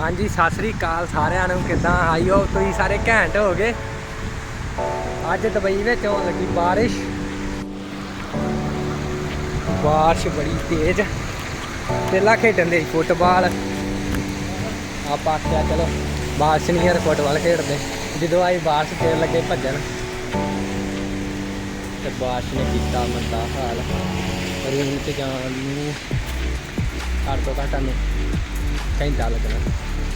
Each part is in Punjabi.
ਹਾਂਜੀ, ਸਤਿ ਸ੍ਰੀ ਅਕਾਲ ਸਾਰਿਆਂ ਨੂੰ, ਕਿਦਾਂ? ਆਈ ਹੋ? ਤੁਸੀਂ ਸਾਰੇ ਘੈਂਟ ਹੋ ਗਏ ਅੱਜ ਦੁਬਈ ਵਿੱਚ ਹੋਣ ਲੱਗੀ ਬਾਰਿਸ਼। ਬਾਰਿਸ਼ ਬੜੀ ਤੇਜ਼। ਪਹਿਲਾਂ ਖੇਡਣ ਦੇ ਫੁੱਟਬਾਲ। ਆਪਾਂ ਆਖਿਆ, ਚਲੋ, ਬਾਰਿਸ਼ ਨਹੀਂ ਯਾਰ, ਫੁੱਟਬਾਲ ਖੇਡਦੇ। ਜਦੋਂ ਆਈ ਬਾਰਿਸ਼ ਫੇਰ ਲੱਗੇ ਭੱਜਣ। ਤੇ ਬਾਰਿਸ਼ ਨੇ ਕੀਤਾ ਮੰਦਾ ਹਾਲ। ਰੂਮ ਤੇ ਜਾਣ ਨੂੰ ਘੱਟ ਤੋਂ ਘੱਟ ਨੂੰ ਘੰਟਾ ਲੱਗਣਾ।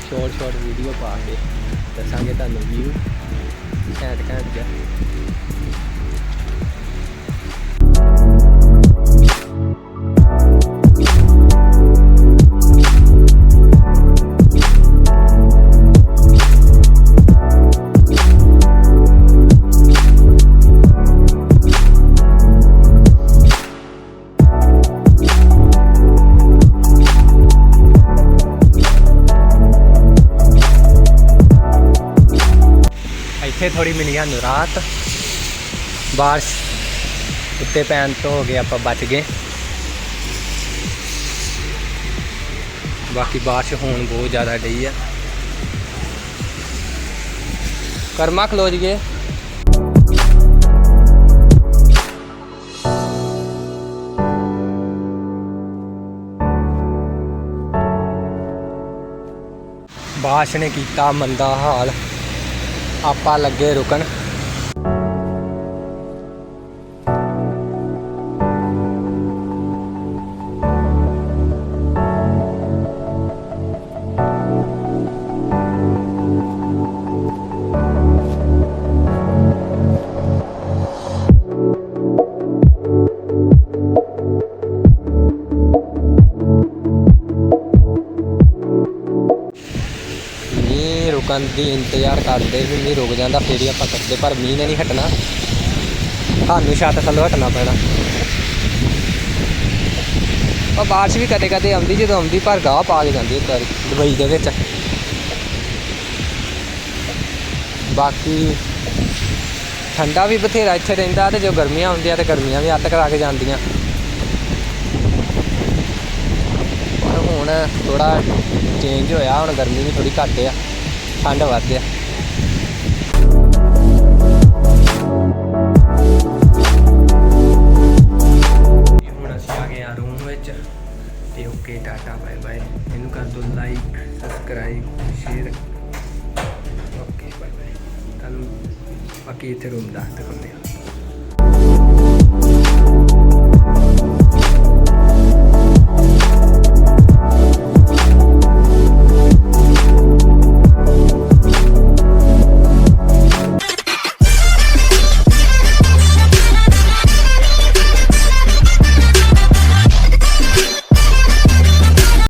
ਸ਼ੋਰਟ ਸ਼ੋਰਟ ਵੀਡੀਓ ਪਾ ਕੇ ਦੱਸਾਂਗੇ ਤੁਹਾਨੂੰ ਵਿਊ ਘੈਂਟ ਘੈਂਟ ਜਿਹਾ। ਇੱਥੇ ਥੋੜੀ ਮਿਲੀ ਸਾਨੂੰ ਰਾਤ। ਬਾਰਿਸ਼ ਉੱਤੇ ਪੈਣ ਤੋਂ ਹੋ ਗਏ ਆਪਾਂ ਬਚ ਗਏ। ਬਾਕੀ ਬਾਰਿਸ਼ ਹੋਣ ਬਹੁਤ ਜ਼ਿਆਦਾ ਡਈ ਆ। ਕਰਮਾ ਖਲੋ ਜੀਏ ਬਾਰਿਸ਼ ਨੇ ਕੀਤਾ ਮੰਦਾ ਹਾਲ। ਆਪਾਂ ਲੱਗੇ ਰੁਕਣ। ਰੁਕਣ ਦੀ ਇੰਤਜ਼ਾਰ ਕਰਦੇ ਵੀ ਮੀਂਹ ਰੁਕ ਜਾਂਦਾ, ਫੇਰ ਹੀ ਆਪਾਂ ਕਰਦੇ ਪਰ ਮੀਂਹ ਨੇ ਨਹੀਂ ਹਟਣਾ। ਸਾਨੂੰ ਛੱਤ ਥੱਲੋਂ ਹਟਣਾ ਪੈਣਾ। ਉਹ ਬਾਰਿਸ਼ ਵੀ ਕਦੇ ਕਦੇ ਆਉਂਦੀ, ਜਦੋਂ ਆਉਂਦੀ, ਪਰ ਗਾਹ ਪਾ ਕੇ ਜਾਂਦੀ ਇੱਕ ਦੁਬਈ ਦੇ ਵਿੱਚ। ਬਾਕੀ ਠੰਡਾ ਵੀ ਬਥੇਰਾ ਇੱਥੇ ਰਹਿੰਦਾ, ਤੇ ਜੋ ਗਰਮੀਆਂ ਹੁੰਦੀਆਂ, ਤੇ ਗਰਮੀਆਂ ਵੀ ਅੱਤ ਕਰਾ ਕੇ ਜਾਂਦੀਆਂ। ਪਰ ਹੁਣ ਥੋੜਾ ਚੇਂਜ ਹੋਇਆ, ਹੁਣ ਗਰਮੀ ਵੀ ਥੋੜੀ ਘੱਟ ਆ। ਠੰਡ ਵੱਧ ਗਿਆ ਹੁਣ ਅਸੀਂ ਆ ਗਏ ਆ ਰੂਮ ਵਿੱਚ। ਤੇ ਓਕੇ ਟਾਟਾ ਬਾਏ ਬਾਏ ਇਹਨੂੰ ਕਰ ਦਿਓ like subscribe share okay bye bye ਤੁਹਾਨੂੰ ਬਾਕੀ ਇੱਥੇ ਰੂਮ ਦਾ ਦਿਖਾਉਂਦੇ ਹਾਂ